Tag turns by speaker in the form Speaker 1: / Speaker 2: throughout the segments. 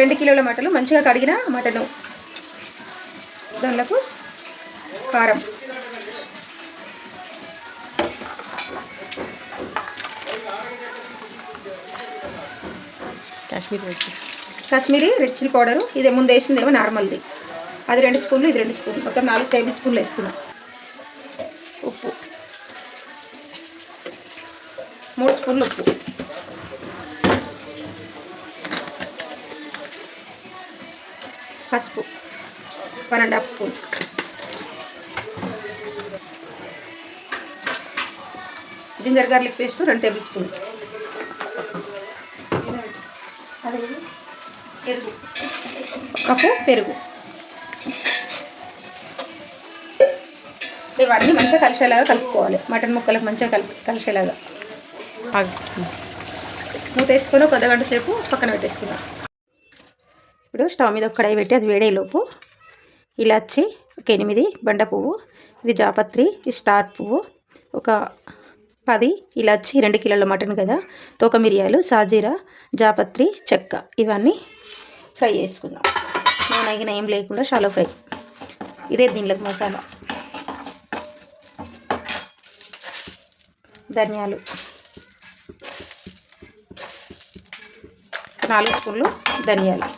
Speaker 1: రెండు కిలోల మటను మంచిగా కడిగిన మటను. దానిలకు కారం.
Speaker 2: కాశ్మీర్ వచ్చి
Speaker 1: కాశ్మీరీ రెడ్ చిల్లీ పౌడరు. ఇది ముందు వేసిందేమో నార్మల్ది. అది రెండు స్పూన్లు ఇది రెండు స్పూన్లు. మొత్తం నాలుగు టేబుల్ స్పూన్లు వేసుకున్నాం. ఉప్పు. మూడు స్పూన్లు ఉప్పు. పసుపు. One and half spoon. Ginger garlic paste రెండు టేబుల్ స్పూన్. పెరుగు. కప్పు పెరుగు. ఇవన్నీ మంచిగా కలిసేలాగా కలుపుకోవాలి. మటన్ ముక్కలకు మంచిగా కలిపి కలిసేలాగా. మూత వేసుకొని ఒక అర్ధగంట సేపు పక్కన పెట్టేసుకుందాం. ఇప్పుడు స్టవ్ మీద ఒక కడాయి పెట్టి అది వేడేలోపు ఇలాచి ఒక ఎనిమిది బండ పువ్వు ఇది జాపత్రి ఇది స్టార్ పువ్వు ఒక పది ఇలాచి రెండు కిలోల మటన్ కదా తోక మిరియాలు సాజీరా జాపత్రి చెక్క ఇవన్నీ ఫ్రై చేసుకుందాం. నూనె అయిన ఏం లేకుండా షాలో ఫ్రై. ఇదే దీనిలోకి మసాలా. ధనియాలు. నాలుగు స్పూన్లు ధనియాలు.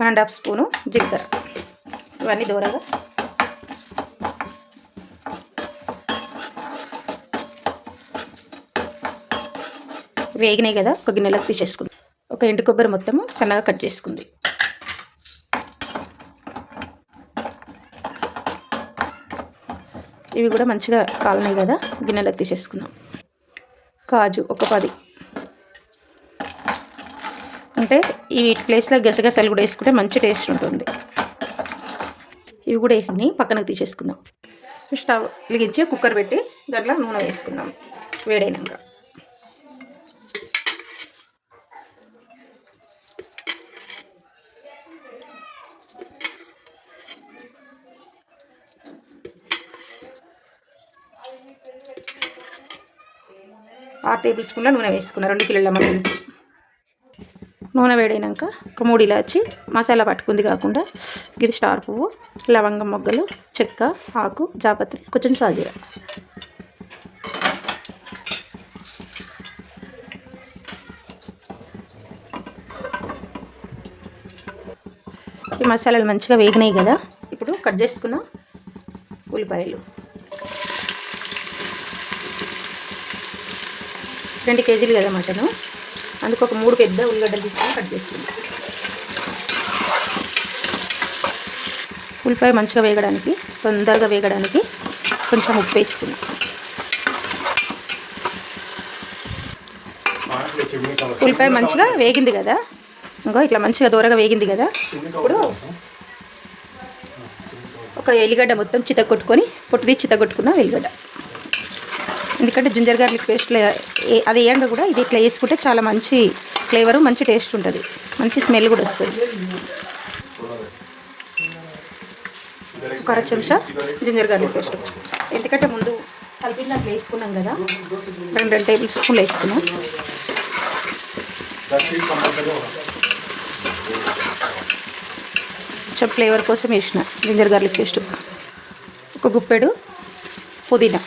Speaker 1: వన్ అండ్ హాఫ్ స్పూను జీలకర్ర. ఇవన్నీ దూరగా. వేగినాయి కదా ఒక గిన్నెలకు తీసేసుకుంది. ఒక ఎండు కొబ్బరి మొత్తము సన్నగా కట్ చేసుకుంది. ఇవి కూడా మంచిగా కాలినాయి కదా గిన్నెలకు తీసేసుకుందాం. కాజు ఒక పది. అంటే ఈ వీటి ప్లేస్లో గసగసాలు కూడా వేసుకుంటే మంచి టేస్ట్ ఉంటుంది. ఇవి కూడా వేసి పక్కనకి తీసేసుకుందాం. స్టవ్ వెలిగించి కుక్కర్ పెట్టి దాంట్లో నూనె వేసుకుందాం వేడైనాక. ఆరు టేబుల్ స్పూన్ల నూనె వేసుకున్నా రెండు కిలోల మంది నూనె వేడైనాక ఒక మూడు ఇలాచి మసాలా పట్టుకుంది కాకుండా ఇది స్టార్ పువ్వు లవంగం మొగ్గలు చెక్క ఆకు జాపత్రి కొంచెం సాజీరా. ఈ మసాలాలు మంచిగా వేగినాయి కదా ఇప్పుడు కట్ చేసుకున్న ఉల్లిపాయలు. రెండు కేజీలు కదా మటను. అందుకు ఒక మూడు పెద్ద ఉల్లిగడ్డలు తీసుకొని కట్ చేసుకుంది. ఉల్లిపాయ మంచిగా వేగడానికి తొందరగా వేగడానికి కొంచెం ఉప్పు వేసుకున్నాం ఉల్లిపాయ మంచిగా వేగింది కదా? ఇంకో ఇట్లా మంచిగా దూరగా వేగింది కదా? ఇప్పుడు ఒక ఎల్లిగడ్డ మొత్తం చితగొట్టుకొని పొట్టుది చితగొట్టుకున్న ఎల్లిగడ్డ ఎందుకంటే జింజర్ గార్లిక్ పేస్ట్ అది వేయంగా కూడా ఇది ఇట్లా వేసుకుంటే చాలా మంచి ఫ్లేవర్ మంచి టేస్ట్ ఉంటుంది. మంచి స్మెల్ కూడా వస్తుంది. ఒక అర చెంచా జింజర్ గార్లిక్ పేస్ట్. ఎందుకంటే ముందు కలిపి అట్లా వేసుకున్నాం కదా రెండు రెండు టేబుల్ స్పూన్లు వేసుకున్నాం. కొంచెం ఫ్లేవర్ కోసం వేసిన జింజర్ గార్లిక్ పేస్ట్. ఒక గుప్పెడు పుదీనా.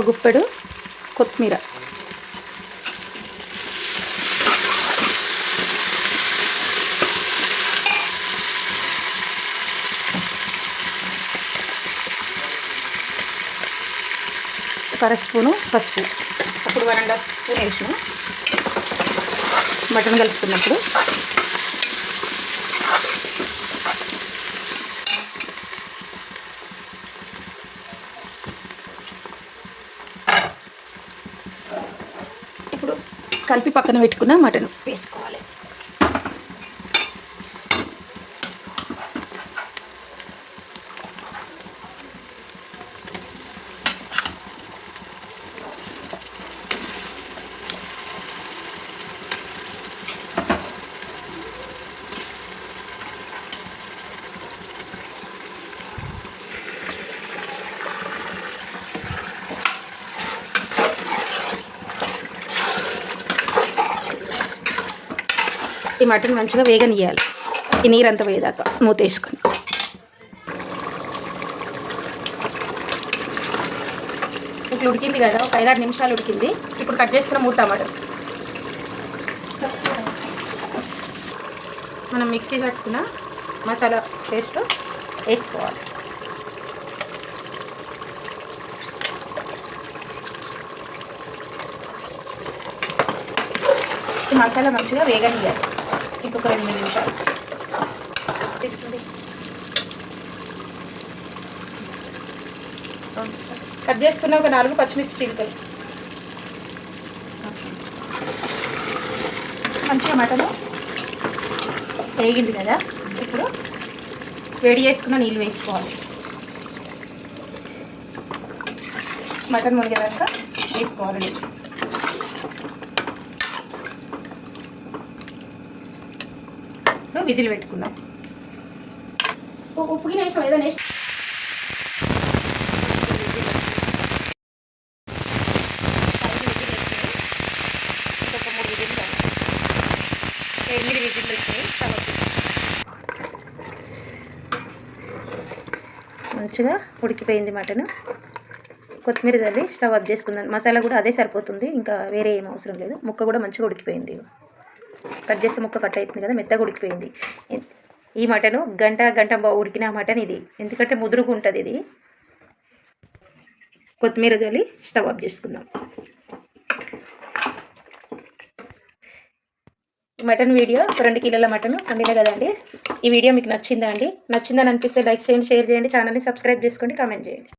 Speaker 1: ఒక గుప్పెడు కొత్తిమీర. ఒక అర స్పూను పసుపు. అప్పుడు వన్ అండ్ హాఫ్ స్పూన్ వేసిన. మటన్ కలుపుకున్నప్పుడు ఇప్పుడు కలిపి పక్కన పెట్టుకున్న మటన్. వేసుకోవాలి. ఈ మటన్ మంచిగా వేగనియాలి ఈ నీరంతా పోయేదాకా మూత వేసుకుని ఇట్లా ఉడికింది కదా ఒక ఐదారు నిమిషాలు ఉడికింది. ఇప్పుడు కట్ చేసుకున్న మూడు టమాటాలు. మనం మిక్సీ కట్టుకున్న మసాలా పేస్ట్ వేసుకోవాలి. ఈ మసాలా మంచిగా వేగనియాలి ఇంకొక రెండు నిమిషాలు తీస్తుంది. కట్ చేసుకున్న ఒక నాలుగు పచ్చిమిర్చి చిలుకలు మంచిగా మటను వేగింది కదా ఇప్పుడు వేడి చేసుకున్న నీళ్ళు వేసుకోవాలి మటన్ మునిగేదాకా వేసుకోవాలి నీళ్ళు. ఇప్పుడు విజిల్ పెట్టుకుందాం. ఉ- ఉప్పు గిన్నె వేసాం ఏదైనా వేసి ఇంకొక మూడు విజిల్లు చాలు. ఎనిమిది విజిల్లు వచ్చినాయి కాబట్టి మంచిగా ఉడికిపోయింది మటన్. కొత్తిమీర చల్లి స్టవ్ ఆఫ్ చేసుకుందాం. మసాలా కూడా అదే సరిపోతుంది. ఇంకా వేరే ఏం అవసరం లేదు. ముక్క కూడా మంచిగా ఉడికిపోయింది. కట్ చేస్తే ముక్క కట్ అవుతుంది కదా మెత్తగా ఉడికిపోయింది. ఈ మటను గంట గంట ఉడికిన మటన్ ఇది. ఎందుకంటే ముదురుగా ఉంటుంది ఇది. కొత్తిమీర జల్లి స్టవ్ ఆఫ్ చేసుకుందాం. మటన్ వీడియో రెండు కిలోల మటన్ వండిన కదండి ఈ వీడియో మీకు నచ్చిందా అండి? నచ్చిందని అనిపిస్తే లైక్ చేయండి షేర్ చేయండి ఛానల్ని సబ్స్క్రైబ్ చేసుకోండి కామెంట్ చేయండి.